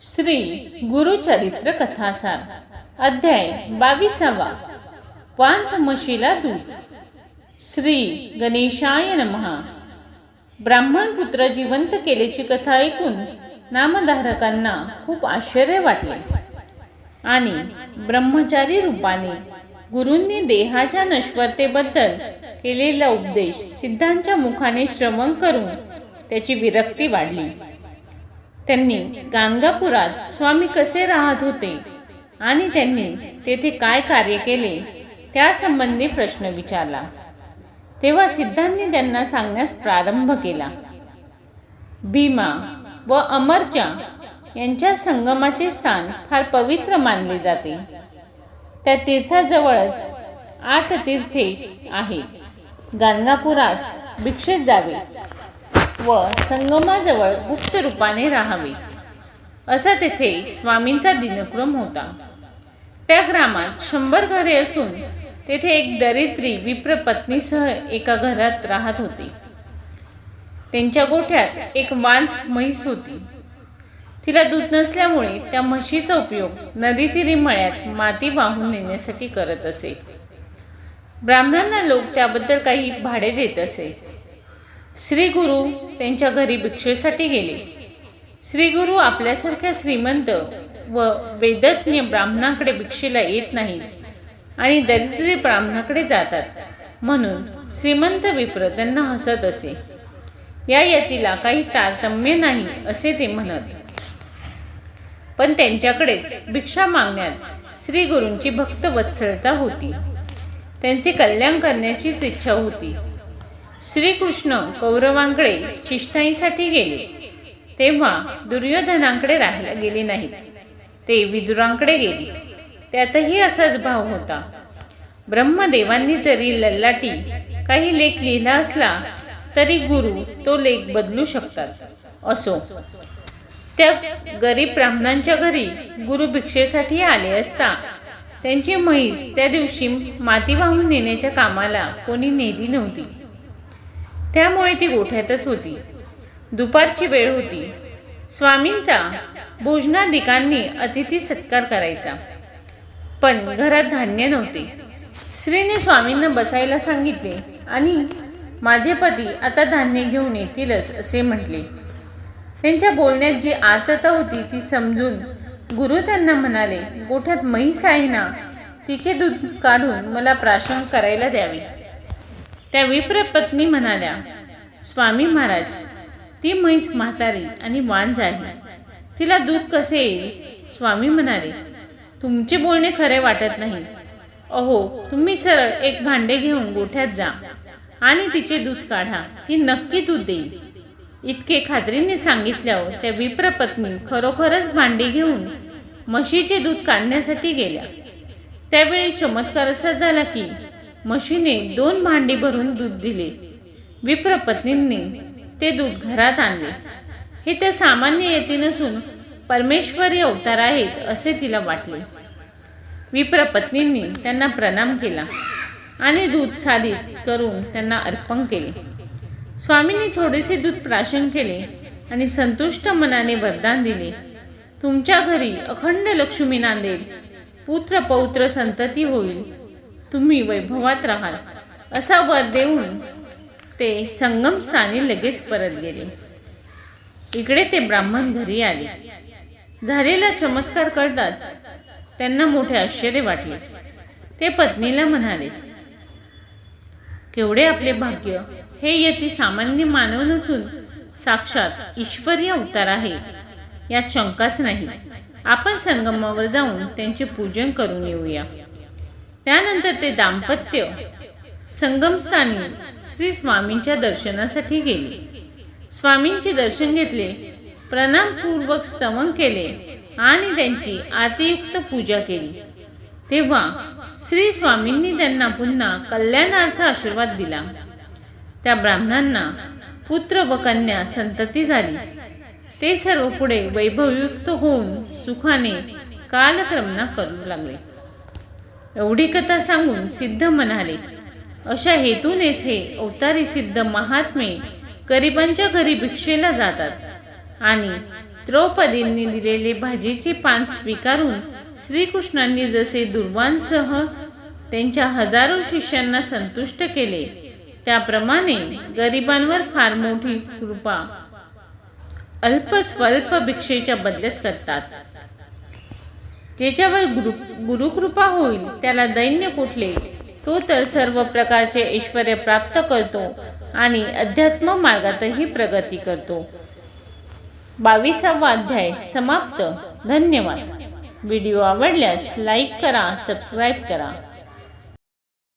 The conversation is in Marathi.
श्री गुरुचरित्र कथासार अध्याय बावीसावा. वांच म्हशीला दूध. श्री गणेशाय नमहा ब्राह्मण पुत्र जिवंत केल्याची कथा ऐकून नामधारकांना खूप आश्चर्य वाटले. आणि ब्रह्मचारी रूपाने गुरूंनी देहाच्या नश्वरतेबद्दल केलेला उपदेश सिद्धांच्या मुखाने श्रवण करून त्याची विरक्ती वाढली. त्यांनी गाणगापुरात स्वामी कसे राहत होते? आणि त्यांनी तेथे काय कार्य केले? त्यासंबंधी प्रश्न विचारला. तेव्हा सिद्धांनी त्यांना सांगण्यास प्रारंभ केला. भीमा व अमरच्या यांच्या संगमाचे स्थान फार पवित्र मानले जाते. त्या तीर्थाजवळच आठ तीर्थे आहेत. गाणगापुरास भिक्षेत जावे. व संगमाजवळ गुप्त रूपाने राहावे. असा तेथे स्वामींचा दिनक्रम होता. त्या ग्रामात शंभर घरे असून तेथे एक दरिद्री विप्र पत्नीसह एका घरात राहत होती. त्यांच्या गोठ्यात एक वांच म्हैस होती. तिला दूध नसल्यामुळे त्या म्हशीचा उपयोग नदीतिरी मळ्यात माती वाहून नेण्यासाठी करत असे. ब्राह्मणांना लोक त्याबद्दल काही भाडे देत असे. श्री गुरु त्यांच्या घरी भिक्षेसाठी गेले. श्री गुरु आपल्यासारख्या श्रीमंत व वेदज्ञ ब्राह्मणाकडे भिक्षेला येत नाहीत आणि दरिद्री ब्राह्मणाकडे जातात. म्हणून श्रीमंत विप्र त्यांना हसत असे. या यतीला काही तारतम्य नाही असे ते म्हणत. पण त्यांच्याकडेच भिक्षा मागण्यात श्री गुरूंची भक्त वत्सलता होती. त्यांचे कल्याण करण्याचीच इच्छा होती. श्रीकृष्ण कौरवांकडे चिष्टाईसाठी गेले. तेव्हा दुर्योधनांकडे राहायला गेले नाहीत. ते विदुरांकडे गेले. त्यातही असाच भाव होता. ब्रह्मदेवांनी जरी लल्लाटी काही लेख लिहिला असला तरी गुरु तो लेख बदलू शकतात. असो. त्या गरीब ब्राह्मणांच्या घरी गुरु भिक्षेसाठी आले असता त्यांची म्हैस त्या दिवशी माती वाहून नेण्याच्या कामाला कोणी नेली नव्हती. त्यामुळे ती गोठ्यातच होती. दुपारची वेळ होती. स्वामींचा भोजनाधिकांनी अतिथी सत्कार करायचा. पण घरात धान्य नव्हते. स्त्रीने स्वामींना बसायला सांगितले आणि माझे पती आता धान्य घेऊन येतीलच असे म्हटले. त्यांच्या बोलण्यात जी आर्तता होती ती समजून गुरु त्यांना म्हणाले गोठ्यात म्हैस आहे ना तिचे दूध काढून मला प्राशन करायला द्यावे. त्या विप्र पत्नी म्हणाल्या स्वामी महाराज ती म्हैस म्हातारी आणि वांज आहे तिला दूध कसे येईल? स्वामी म्हणाले तुमचे बोलणे खरे वाटत नाही. अहो तुम्ही सरळ एक भांडे घेऊन गोठ्यात जा आणि तिचे दूध काढा. ती नक्की दूध देईल. इतके खात्रीने सांगितल्यावर त्या विप्र पत्नी खरोखरच भांडी घेऊन म्हशीचे दूध काढण्यासाठी गेल्या. त्यावेळी चमत्कार असा झाला की म्हशीने दोन भांडी भरून दूध दिले. विप्र पत्नींनी ते दूध घरात आणले. हे त्या सामान्य येती नसून परमेश्वरी अवतार आहेत असे तिला वाटले. विप्र पत्नींनी त्यांना प्रणाम केला आणि दूध साधित करून त्यांना अर्पण केले. स्वामींनी थोडेसे दूध प्राशन केले आणि संतुष्ट मनाने वरदान दिले. तुमच्या घरी अखंड लक्ष्मी नांदेल पुत्र पौत्र संतती होईल. तुम्ही वैभवात राहाल. असा वर देऊन ते संगमस्थानी लगेच परत गेले. इकडे ते ब्राह्मण घरी आले. झालेला चमत्कार करताच त्यांना मोठे आश्चर्य वाटले. ते पत्नीला म्हणाले केवढे आपले भाग्य. हे येथे सामान्य मानव नसून साक्षात ईश्वरीय अवतार आहे. यात शंकाच नाही. आपण संगमावर जाऊन त्यांचे पूजन करून येऊया. त्यानंतर ते दाम्पत्य संगमस्थानी श्री स्वामींच्या दर्शनासाठी गेले. स्वामींचे दर्शन घेतले प्रणामपूर्वक स्तवन केले आणि त्यांची आरतीयुक्त पूजा केली. तेव्हा श्री स्वामींनी त्यांना पुन्हा कल्याणार्थ आशीर्वाद दिला. त्या ब्राह्मणांना पुत्र व कन्या संतती झाली. ते सर्व पुढे वैभवयुक्त होऊन सुखाने कालक्रमणा करू लागले. एवढी कथा सांगून सिद्ध म्हणाले अशा हेतूनेच हे अवतारी सिद्ध महात्मे गरिबांच्या घरी भिक्षेला जातात आणि द्रौपदींनी दिलेले भाजीचे पान स्वीकारून श्रीकृष्णांनी जसे दुर्वांसह त्यांच्या हजारो शिष्यांना संतुष्ट केले त्याप्रमाणे गरिबांवर फार मोठी कृपा अल्प स्वल्प भिक्षेच्या बदल्यात करतात. ज्याच्यावर गुरु गुरुकृपा होईल त्याला दैन्य कुठले? तो तर सर्व प्रकारचे ऐश्वर प्राप्त करतो आणि अध्यात्म मार्गातही प्रगती करतो. बावीसावा अध्याय समाप्त. धन्यवाद. व्हिडिओ आवडल्यास लाईक करा सबस्क्राईब करा.